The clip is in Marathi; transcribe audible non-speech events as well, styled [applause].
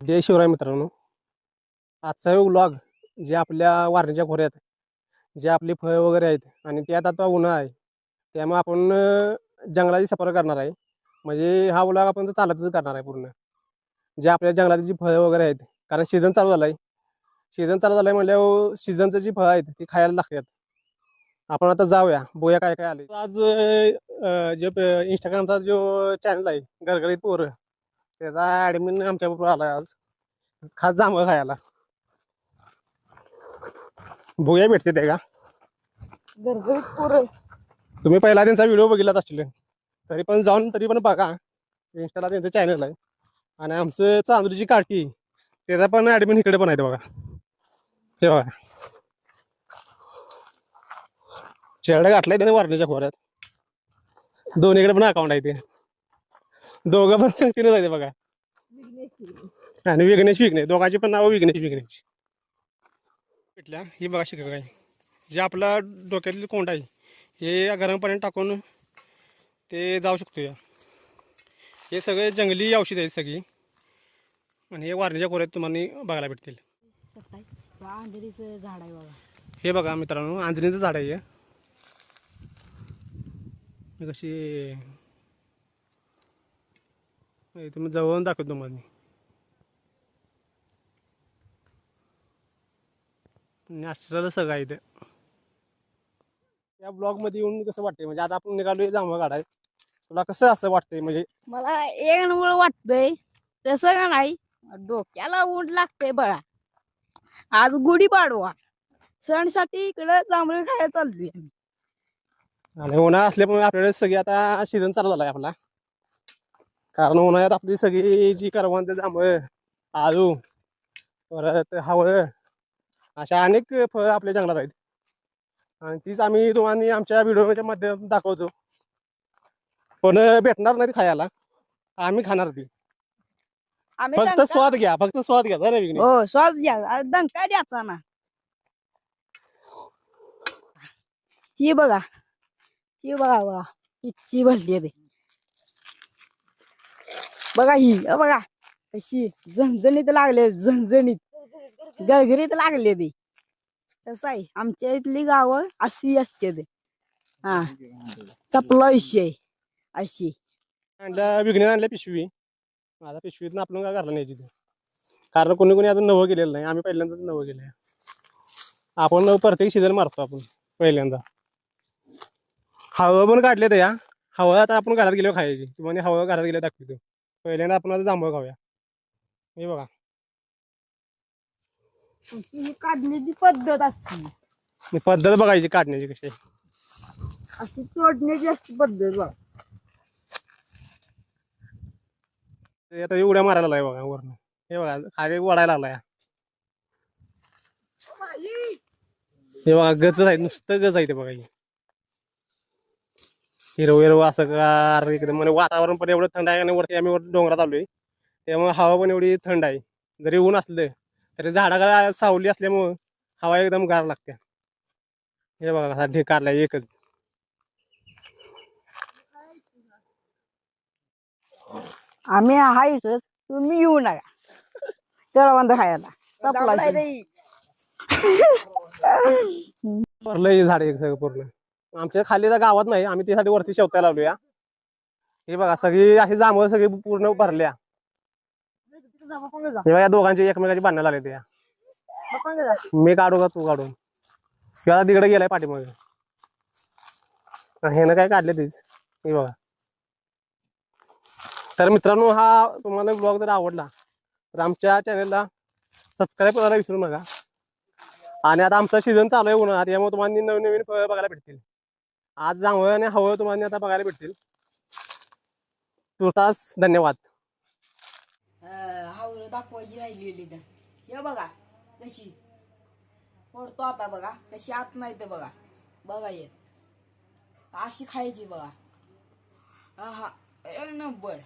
जय शिवराय मित्रांनो. आजचा व्लॉग जे आपल्या वारणीच्या खोऱ्यात जे आपली फळं वगैरे आहेत आणि त्यात आता उन्हा आहे त्यामुळे आपण जंगलाची सफर करणार आहे. म्हणजे हा व्लॉग आपण तर चालतच करणार आहे पूर्ण. जे आपल्या जंगलाची जी फळं वगैरे आहेत कारण सीझन चालू झाला आहे सीझन चालू झालं आहे म्हणल्यावर सीझनचं जी फळं आहेत ती खायला लागतात. आपण आता जाऊया बोया काय काय आले आज जे इंस्टाग्रामचा जो चॅनल आहे गरगरीत पोरं त्याचा ॲडमिन आमच्याबरोबर आला आज. खास जांभळं खायला. बघूया भेटते ते का? गरगरीत पोरं. तुम्ही पहिला त्यांचा व्हिडिओ बघितलाच असतील तरी पण जाऊन तरी पण बघा. इंस्टाला त्यांचं चॅनल आहे. आणि आमचं चांदूरची काठी त्याचा पण ॲडमिन इकडे पण आहे बघा. ते बघा. शेरडा घातलाय त्याने वारणीच्या खोऱ्यात. दोन्हीकडे पण अकाउंट आहे ते. दोघं पण संगतीनं जायचं बघा. आणि विघ्नेश विघ्नेश. दोघांची पण नाव विघ्नेश विघ्नेश. भेटल्या ही बघा शिका काय. जे आपला डोक्यातील कोंड आहे हे गरम पाण्यात टाकून ते जाऊ शकतो या हे सगळे जंगली औषध आहेत सगळी. आणि हे वारणीच्या कोऱ्यात तुम्हाला बघायला भेटतील. झाड आहे हे बघा मित्रांनो आंजणीचं झाड आहे हे कशी हे तुम्ही जवळून दाखवतो तुम्हाला नॅचरल सगळं आहे ते या ब्लॉगमध्ये येऊन कसं वाटतंय? म्हणजे आता आपण निघालोय जांभळ काढाय तुला कसं असं वाटतंय? म्हणजे मला एक नंबर वाटतंय. तसं का नाही? डोक्याला ऊन लागतंय बघा. आज गुढी पाडवा. सणसाठी इकडं जांभळी खायला चाललोय आणि उन्हाळा असल्यामुळे आपल्याकडे सगळी आता सीझन चालू झाला आहे आपला. कारण उन्हाळ्यात आपली सगळी जी करवंत जांभळ आळू परत हवळ अशा अनेक फळं आपल्या जंगलात आहेत. आणि तीच आम्ही तुम्हाला आमच्या व्हिडिओच्या माध्यमातून दाखवतो. पण भेटणार नाही खायला. आम्ही खाणार ती. फक्त स्वाद घ्या फक्त स्वाद घ्या जरा. हो स्वाद घ्या. डंका द्याचा ना. ही बघा. ही बघा बघा. इतकी भरली आहे. बघा ही अ बघा. कशी झणझणीत लागले झणझणीत. गरगरीत लागले ते. कसं आहे आमच्या इथली गावं अशी असते ते हा चपला विषय अशी. आणल्या विघ्न आणल्या पिशवी. माझा पिशवीत आपण काय घरला नाही तिथे? कारण कोणी कोणी अजून नवं गेलेलं नाही. आम्ही पहिल्यांदाच नवं गेले आपण प्रत्येक सीझन मारतो आपण पहिल्यांदा. हवं पण काढले तया हवं आता आपण घरात गेलो खायची. म्हणजे हवं घरात गेलो दाखवतो. पहिल्यांदा आपण आता जांभळ खाऊया. हे बघा. ही काढण्याची पद्धत असते. ही पद्धत बघायची काढण्याची कशी. अशी तोडण्याची असते पद्धत बघा. ते आता उड्या मारायला लागलाय बघा वरनं. हे बघा खाली ओढायला लागलाय. हे बघा गच आहे नुसतं गच आहे ते बघा हे. हिरव हिरव असं गार एकदम म्हणजे वातावरण पण एवढं थंड आहे आणि वरती आम्ही वर डोंगरात आलोय. त्यामुळे हवा पण एवढी थंड आहे. जरी ऊन असलं तरी झाडाला सावली असल्यामुळं हवा एकदम गार लागते. हे बघा कसा ढीग काढलाय एकच. आम्ही आहेच तुम्ही येऊ नका. करवंद खायला. [laughs] झाड एक सगळं पूर्ण. आमच्या खाली तर गावात नाही आम्ही त्यासाठी वरती शेवत्या लावलूया हे बघा सगळी अशी जांभळ सगळी पूर्ण भरल्या. हे बघा या दोघांची एकमेकाची भांडणं लागले त्या. मी काढू का तू काढून? किंवा तिकडे गेलाय पाठीमागे. हे ना काय काढले तीच. हे बघा. तर मित्रांनो हा तुम्हाला ब्लॉग जर आवडला तर आमच्या चॅनलला सबस्क्राईब करायला विसरू नका. आणि आता आमचा सीझन चालू आहे उन्हाळ्यात यामुळे तुम्हाला नवीन नवीन बघायला भेटतील. आज जांभळं आणि हवळ तुम्हाला आता बघायला भेटतील. तुर्तास धन्यवाद. हावर दाखवायची राहिलेली हे बघा कशी. फोडतो आता बघा तशी आत नाही तर बघा. बघा ये अशी खायची बघा. हा एक नंबर